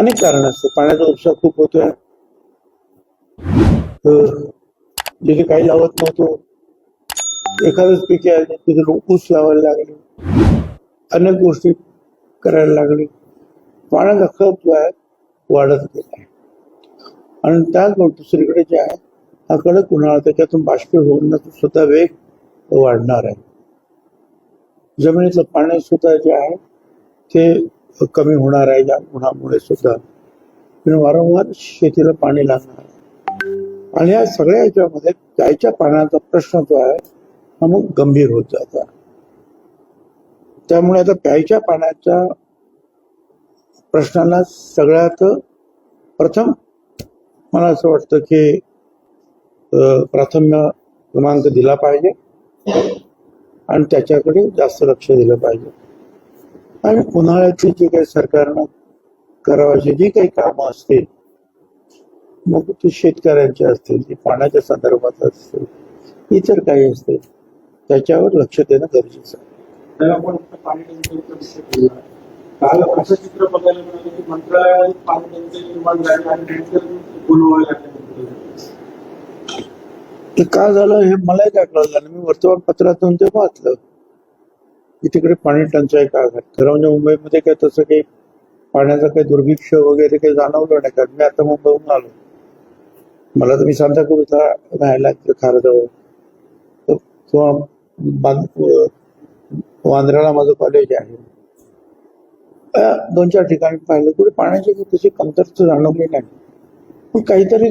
अनेक कारण असते पाण्याचा उपसा खूप होतोय. जिथे काही लावत नव्हतो एखादंच पिके आले तिथे ऊस लावायला लागले. अनेक गोष्टी करायला लागले. पाण्याचा खप जो आहे वाढत गेला आहे. आणि त्याचबरोबर दुसरीकडे जे आहे हा कडक उन्हाळा त्याच्यातून बाष्पी होऊन सुद्धा वेग वाढणार आहे. जमिनीतलं पाणी सुद्धा जे आहे ते कमी होणार आहे या उन्हामुळे सुद्धा. वारंवार शेतीला पाणी लागणार आणि या सगळ्या याच्यामध्ये प्यायच्या पाण्याचा प्रश्न जो आहे हा मग गंभीर होत जातो. त्यामुळे आता प्यायच्या पाण्याच्या प्रश्नाला सगळ्यात प्रथम मला असं वाटतं की अं, प्राथम्य क्रमांक दिला पाहिजे. आणि त्याच्याकडे जास्त लक्ष दिलं पाहिजे. आणि उन्हाळ्यातली जी काही सरकारनं करावायची जी काही कामं असतील मग ती शेतकऱ्यांची असतील ती पाण्याच्या संदर्भात असतील इतर काही असतील त्याच्यावर लक्ष देणं गरजेचं आहे. त्याला आपण फक्त पाणी टंचाईचा विषय केला काल असं चित्र बघायला मिळालं की मंत्रालयात पाणी टंचाई निर्माण झाली आणि नंतर बोलवायला लागले मंत्री. ते का झालं हे मलाही काय कळलं मी वर्तमानपत्रातून ते वाचलं. तिकडे पाणी टंचाई का खरं म्हणजे मुंबईमध्ये काय तसं काही पाण्याचं काही दुर्भिक्ष वगैरे काही जाणवलं नाही कारण मी आता मुंबईहून आलो. मला तर मी सांताक्रूजला राहायला खारजवळ. किंवा वांद्र्याला माझं कॉलेज आहे. दोन चार ठिकाणी पाहिलं कुठे पाण्याची तशी कमतरता जाणवली नाही. पण काहीतरी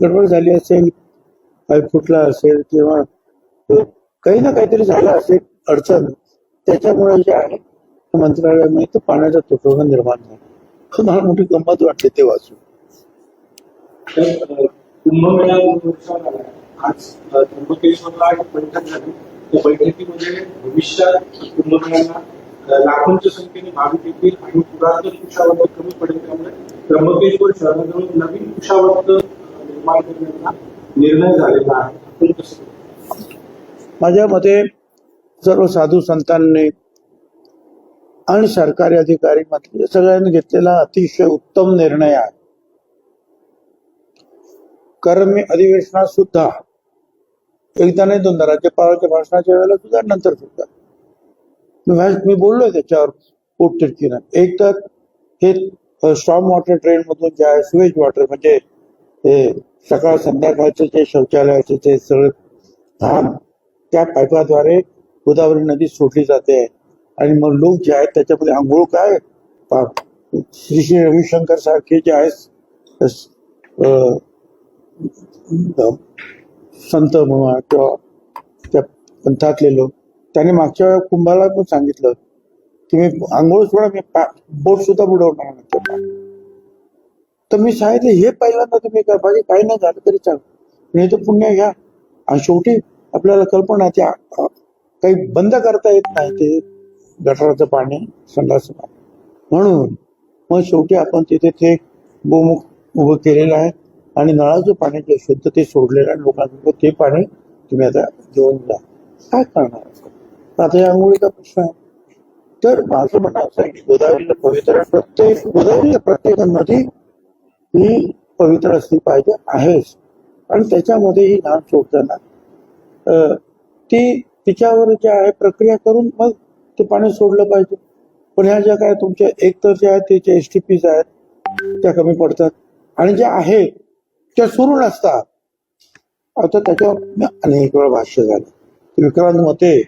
गडबड झाली असेल पाईप फुटला असेल किंवा काही ना काहीतरी झालं असेल अडचण. त्याच्यामुळे जे आहे मंत्रालयामध्ये तो पाण्याचा तुटवडा निर्माण झाला. मला मोठी गंमत वाटते ते वाचून. कुंभमेळा आज अं, त्र्यंबकेश्वरला एक बैठक झाली. त्या बैठकीमध्ये भविष्यात कुंभमेळ्याला अं, लाखोंच्या संख्येने भाविक येतील आणि पुरातन कुशावर्त कमी पडेल त्यामुळे त्र्यंबकेश्वर शहराजवळ नवीन कुशावर्त निर्माण करण्याचा निर्णय झालेला आहे. आपण कसं बघता? माझ्या मते सर्व साधू संतांनी आणि सरकारी अधिकारी मधले सगळ्यांनी घेतलेला अतिशय उत्तम निर्णय आहे. कारण मी अधिवेशनात सुद्धा एकदा नाही दोनदा राज्यपालाच्या भाषणाच्या वेळेला सुद्धा नंतर सुद्धा. मी बोललोय त्याच्यावर पोटतिडकीनं एक तर हे स्टॉम वॉटर ट्रेन मधून जे आहे सुवेज वॉटर म्हणजे हे सकाळ संध्याकाळचे जे शौचालयाचे ते सगळे घाण त्या पाईपाद्वारे गोदावरी नदी सोडली जाते. आणि मग लोक जे आहेत त्याच्यामध्ये आंघोळ काय? श्री श्री रविशंकर सारखे जे आहेत संत म्हणा किंवा त्या पंथातले लोक त्यांनी मागच्या वेळा कुंभाला पण सांगितलं की मी आंघोळ सोडा मी बोट सुद्धा बुडवणार नाही. तर मी सांगितलं हे पहिल्यांदा तुम्ही काय पाहिजे काही नाही झालं तरी चाल नाही तर पुण्य घ्या. आणि शेवटी आपल्याला कल्पना त्या काही बंद करता येत नाही ते गटाराचं पाणी संडास पाणी म्हणून मग शेवटी आपण तिथे ते गोमुख उभं केलेलं आहे आणि नळाचं पाणी जे शुद्ध ते सोडलेलं आहे लोकांचं ते पाणी तुम्ही आता घेऊन जा. काय करणार? आता या आंघोळीचा प्रश्न आहे. तर माझं म्हणणं असं आहे की गोदावरीला पवित्र प्रत्येक गोदावरी प्रत्येक नदी ही पवित्र असली पाहिजे आहेच. आणि त्याच्यामध्ये ही लहान सोडताना ती तिच्यावर जे आहे प्रक्रिया करून मग ते पाणी सोडलं पाहिजे. पण ह्या ज्या काय तुमच्या एकतर ज्या आहेत त्याच्या एस टी पीज आहेत त्या कमी पडतात. आणि ज्या आहेत त्या सुरू नसतात आता त्याच्यावर अनेक वेळा भाष्य झालं. विक्रांत मते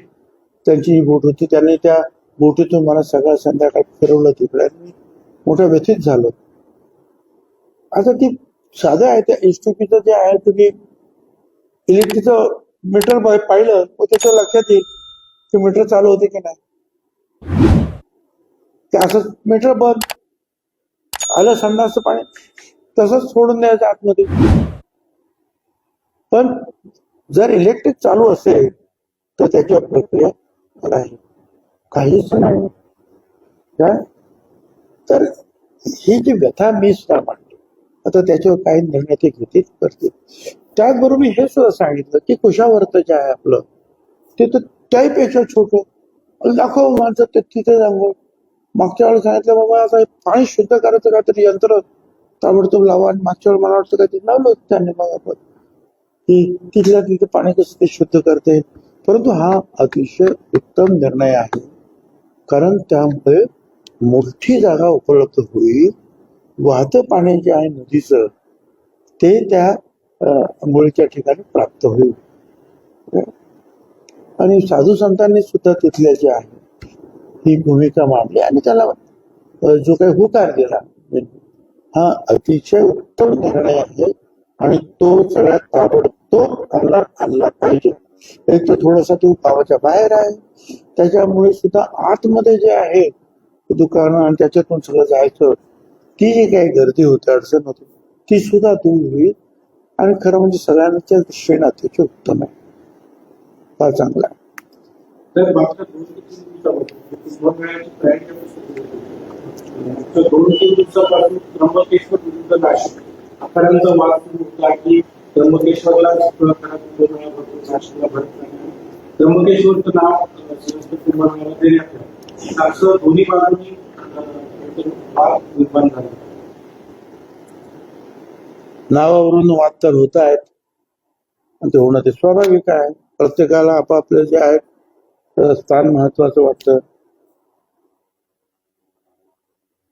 त्यांची जी बोट होती त्यांनी त्या बोटीतून मला सगळं संध्याकाळ फिरवलं तिकडे. आणि मी मोठं व्यथित झालो. आता ती साधं आहे त्या एस टी पीचं जे आहे तुम्ही इलेक्ट्रिकचं मीटर पाहिलं व त्याच्या लक्षात येईल की मीटर चालू होते की नाही. ते असंच मीटर बंद. आलं संडासचं पाणी तसंच सोडून द्यायचं आतमध्ये. पण जर इलेक्ट्रिक चालू असेल तर त्याची प्रक्रिया नाही काहीच नाही. काय? तर ही जी व्यथा मी सुद्धा मांडतो आता त्याच्यावर काही निर्णय ते घेतील करतील. त्याचबरोबर मी हे सुद्धा सांगितलं की कुशावर्त जे आहे आपलं ते तर त्याहीपेक्षा छोटं. लाखो माणसं ते तिथे सांगू मागच्या वेळेला सांगितलं बाबा आता हे पाणी शुद्ध करायचं काहीतरी यंत्र ताबडतोब लावा. आणि मागच्या वेळेला मला वाटतं काहीतरी लावलं होतं त्यांनी मग आपण. की तिथल्या तिथे पाणी कसं ते शुद्ध करते परंतु हा अतिशय उत्तम निर्णय आहे. कारण त्यामुळे मोठी जागा उपलब्ध होईल. वाहतं पाणी जे आहे नदीचं ते त्या मूळच्या आंघोळीच्या ठिकाणी प्राप्त होईल. आणि साधू संतांनी सुद्धा तिथल्या जे आहे ही भूमिका मांडली आणि त्याला जो काही होकार दिला हा अतिशय उत्तम निर्णय आहे आणि तो सगळ्यात ताबडतोब आणला आणला पाहिजे. एक तर थोडासा तो गावाच्या बाहेर आहे त्याच्यामुळे सुद्धा आतमध्ये जे आहे दुकानं आणि त्याच्यातून सगळं जायचं ती जी काही गर्दी होते अडचण होती ती सुद्धा दूर होईल. आणि खरं म्हणजे सगळ्यांच्या दृष्टीने अतिशय उत्तम आहे. फार चांगला आहे. दोन तीन त्र्यंबकेश्वर त्र्यंबकेश्वरला त्र्यंबकेश्वरचं नाव कुंभमेळ्याला देण्यात आलं. दोन्ही बाजूंनी निर्माण झाला. नावावरून वाद तर होत आहेत. आणि ते होणं ते स्वाभाविक आहे. प्रत्येकाला आपापलं जे आहे स्थान महत्वाचं वाटतं.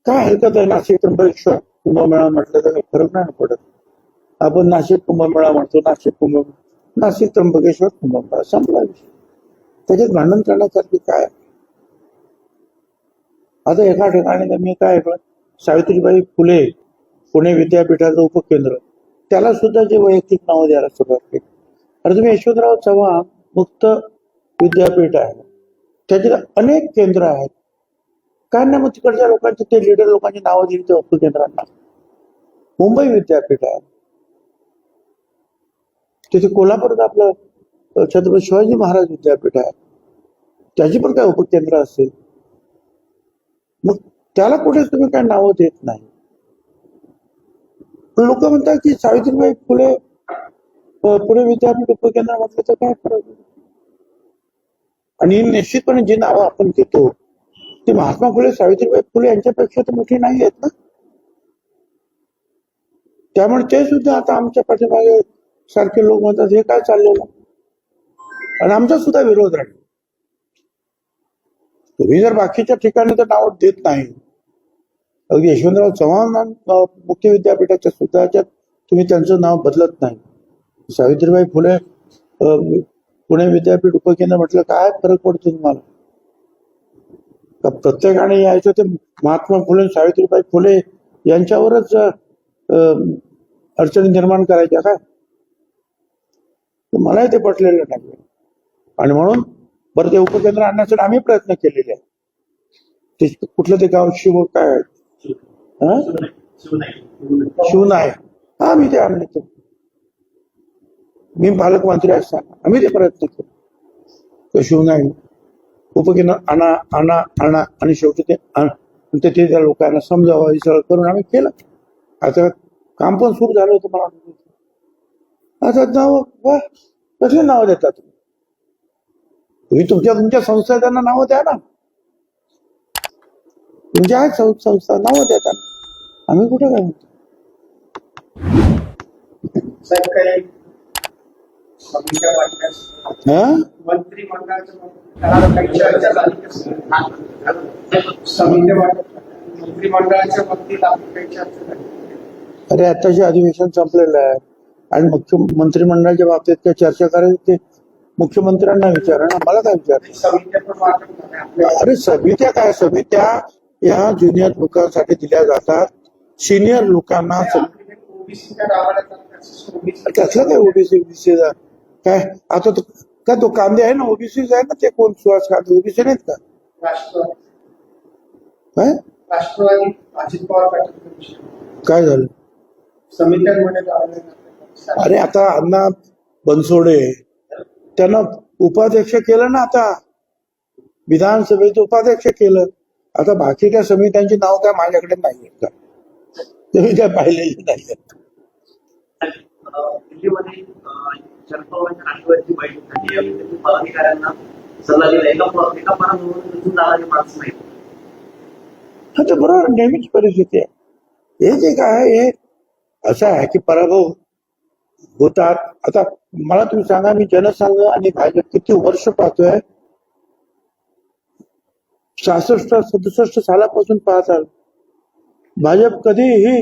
काय हरकत आहे नाशिक त्र्यंबकेश्वर कुंभमेळा म्हटलं तर काही फरक नाही पडत. आपण नाशिक कुंभमेळा म्हणतो नाशिक कुंभ नाशिक त्र्यंबकेश्वर कुंभमेळा. संपला विषय. त्याच्यात भांडण करण्यासारखी काय? आहे? आता एका ठिकाणी तर मी काय ऐकलं? सावित्रीबाई फुले पुणे विद्यापीठाचं उपकेंद्र. त्याला सुद्धा जे वैयक्तिक नाव द्यायला सुरुवात केली. आणि तुम्ही यशवंतराव चव्हाण मुक्त विद्यापीठ आहे. त्याच्यात अनेक केंद्र आहेत. काय नाही मग तिकडच्या लोकांची ते लिडर लोकांची नावं दिली त्या उपकेंद्रांना. मुंबई विद्यापीठ आहे. तिथे कोल्हापूरात आपलं छत्रपती शिवाजी महाराज विद्यापीठ आहे. त्याची पण काय उपकेंद्र असेल? मग त्याला कुठे तुम्ही काय नावं देत नाही. लोक म्हणतात की सावित्रीबाई फुले पुणे विद्यापीठ उपकेंद्र म्हटलं तर काय फरक? आणि निश्चितपणे जी नावं आपण घेतो ती महात्मा फुले सावित्रीबाई फुले यांच्यापेक्षा तर मोठी नाही आहेत ना? त्यामुळे ते सुद्धा आता आमच्या पाठीमागे सारखे लोक म्हणतात हे काय चाललेलं आणि आमचा सुद्धा विरोध राहील. तुम्ही जर बाकीच्या ठिकाणी तर नाव देत नाही. अगदी यशवंतराव चव्हाण मुख्य विद्यापीठाच्या सुद्धा तुम्ही त्यांचं नाव बदलत नाही. सावित्रीबाई फुले पुणे विद्यापीठ उपकेंद्र म्हटलं काय फरक पडतो तुम्हाला? प्रत्येकाने यायचं ते महात्मा फुले सावित्रीबाई फुले यांच्यावरच अडचणी निर्माण करायच्या का? मलाही ते पटलेलं नाही. आणि म्हणून बरं ते उपकेंद्र आणण्यासाठी आम्ही प्रयत्न केलेले आहे ते कुठलं ते गाव शिव काय आहे? हा? हा मी ते आणले ते मी पालकमंत्री असताना आम्ही ते प्रयत्न केले. तो आहे उपकेंद्र आणा आणा आणा आणि शेवटी ते आण- ते ते त्या लोकांना समजावं हे सगळं करून आम्ही केलं. आता काम पण सुरू झालं होतं मला आता नाव वा कसले नाव देतात? तुम्ही तुम्ही तुमच्या तुमच्या संस्था त्यांना नावं द्या ना. तुमच्या आहेत सं- संस्था नावं देतात. आम्ही कुठे काय म्हणतो अरे आताचे अधिवेशन संपलेलं आहे आणि मुख्य मंत्रिमंडळाच्या बाबतीत काही चर्चा करायची ते मुख्यमंत्र्यांना विचारा ना मला काय विचार? अरे समित्या काय? समित्या या ज्युनियर लोकांसाठी दिल्या जातात. सिनियर लोकांना सम- त्यातलं काय ओबीसी ओबीसी काय? आता तो काय तो कांदे आहे ना ओबीसी आहे ना ते कोण? सुहास कांदे ओबीसी नाहीत का? काय? राष्ट्रवादी अजित पवार काय झालं? अरे आता अण्णा बनसोडे त्यांना उपाध्यक्ष केलं ना आता. विधानसभेचं उपाध्यक्ष केलं. आता बाकी काय समित्यांची नाव काय माझ्याकडे नाही आहेत का? तुम्ही काय पाहिलेली नाही? हा ते बरोबर नेहमीच परिस्थिती आहे. हे जे काय आहे हे असं आहे की पराभव होतात. आता मला तुम्ही सांगा मी जनसंघ आणि भाजप किती वर्ष पाहतोय? सहासष्ट सदुसष्ट सालापासून पाहत आलो. भाजप कधीही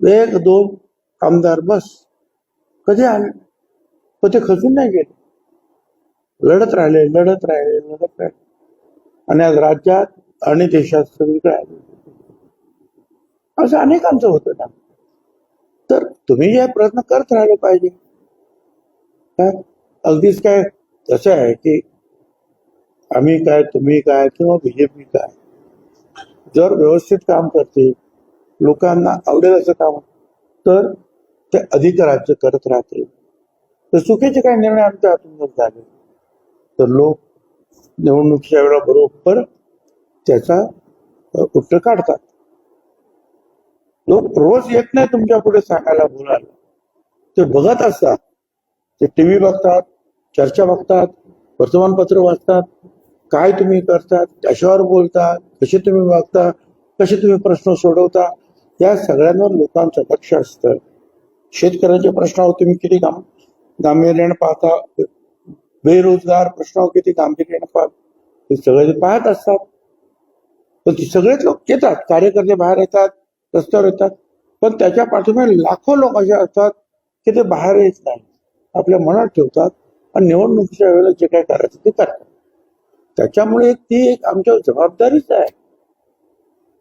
एक दोन आमदार बस. कधी आले? पण ते खचून नाही गेले. लढत राहिले लढत राहिले लढत राहिले. आणि आज राज्यात आणि देशात सगळीकडे आले. असं अनेकांचं होतं ना. तर तुम्ही हे प्रयत्न करत राहिले पाहिजे. काय अगदीच काय कसं आहे की आम्ही काय तुम्ही काय किंवा बीजेपी काय जर व्यवस्थित काम करते लोकांना आवडेल असं काम तर ते अधिक राज्य करत राहते तर चुकीचे काही निर्णय आमच्या हातून जर झाले तर लोक निवडणुकीच्या वेळा बरोबर त्याचा उत्तर काढतात. लोक रोज येत नाही तुमच्यापुढे सांगायला बोलायला. ते बघत असतात. ते टीव्ही बघतात चर्चा बघतात वर्तमानपत्र वाचतात काय तुम्ही करतात त्याच्यावर बोलतात कसे तुम्ही वागता कसे तुम्ही प्रश्न सोडवता या सगळ्यांवर लोकांचं लक्ष असतं. शेतकऱ्यांचे प्रश्नावर तुम्ही किती गाम गांभीर्याने पाहता बेरोजगार प्रश्नावर किती गांभीर्याने पाहता. हे सगळे ते पाहत असतात पण ते सगळेच लोक येतात कार्यकर्ते बाहेर येतात रस्त्यावर येतात पण त्याच्या पाठीमागे लाखो लोक असे असतात की ते बाहेर येत नाही आपल्या मनात ठेवतात आणि निवडणुकीच्या वेळेला जे काय करायचं ते करतात. त्याच्यामुळे ती एक आमच्यावर जबाबदारीच आहे.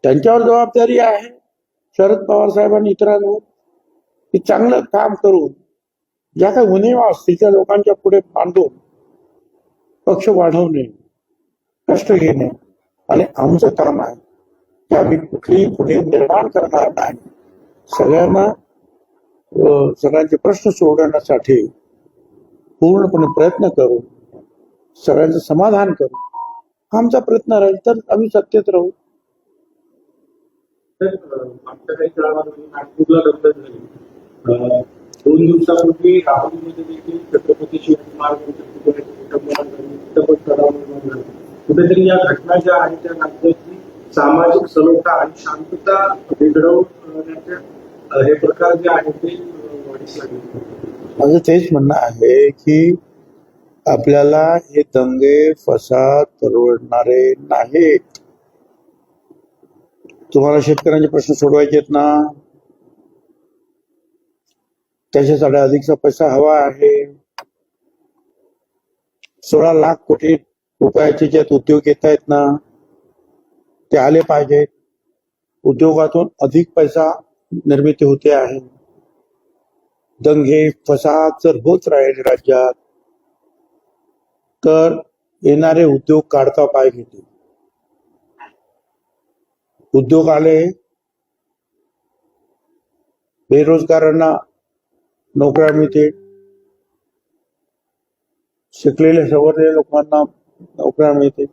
त्यांच्यावर जबाबदारी आहे. शरद पवार साहेबांनी इतरांवर की चांगलं काम करून ज्या काही उणिवा असतील त्या लोकांच्या पुढे मांडून पक्ष वाढवणे कष्ट घेणे. आणि आमचं काम आहे की आम्ही कुठलीही पुढे निर्माण करणार नाही. सगळ्यांना सगळ्यांचे प्रश्न सोडवण्यासाठी पूर्णपणे प्रयत्न करू सगळ्यांचं समाधान करू. हा आमचा प्रयत्न राहील तर आम्ही सत्तेत राहू. दोन दिवसापूर्वी राहुरीमध्ये देखील छत्रपती झाला. कुठेतरी या घटना ज्या आहेत त्या राज्याची सामाजिक सलोखा आणि शांतता बिघडवण्याचे हे प्रकार जे आहेत ते वाढीस लागले. माझं तेच म्हणणं आहे की आपल्याला हे दंगे फसाद परवडणारे नाहीत. तुम्हाला शेतकऱ्यांचे प्रश्न सोडवायचे आहेत ना? त्याच्यासाठी अधिकचा पैसा हवा आहे. सोळा लाख कोटी रुपयाचे जे उद्योग येत आहेत ना ते आले पाहिजेत उद्योगातून अधिक पैसा निर्मिती होते आहे. दंगे फसाद जर होत राहील राज्यात तर येणारे उद्योग काढता पाय घेतील. उद्योग आले बेरोजगारांना नोकऱ्या मिळतील. शिकलेल्या सवरलेल्या लोकांना नोकऱ्या मिळतील.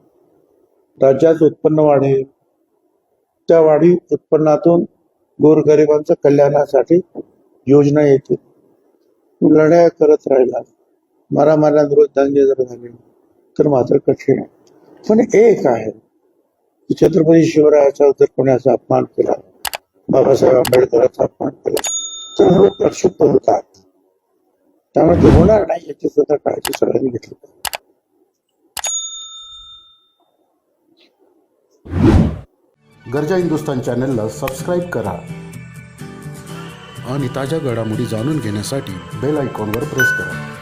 राज्याचं उत्पन्न वाढेल. त्या वाढी उत्पन्नातून गोरगरिबांच्या कल्याणासाठी योजना येतील. लढाया करत राहिला. मारामाऱ्या रोज दंगे जर झाले तर मात्र कठीण आहे. पण एक आहे की छत्रपती शिवरायाचा जर कोणाचा अपमान केला बाबासाहेब आंबेडकरांचा अपमान केला तर लोक प्रक्षुब्ध होतात. त्यामुळे ते होणार नाही याची सुद्धा काळजी सगळ्यांनी घेतली पाहिजे. गरजा हिंदुस्तान चॅनलला सबस्क्राईब करा आणि ताज्या घडामोडी जाणून घेण्यासाठी बेल आयकॉनवर प्रेस करा.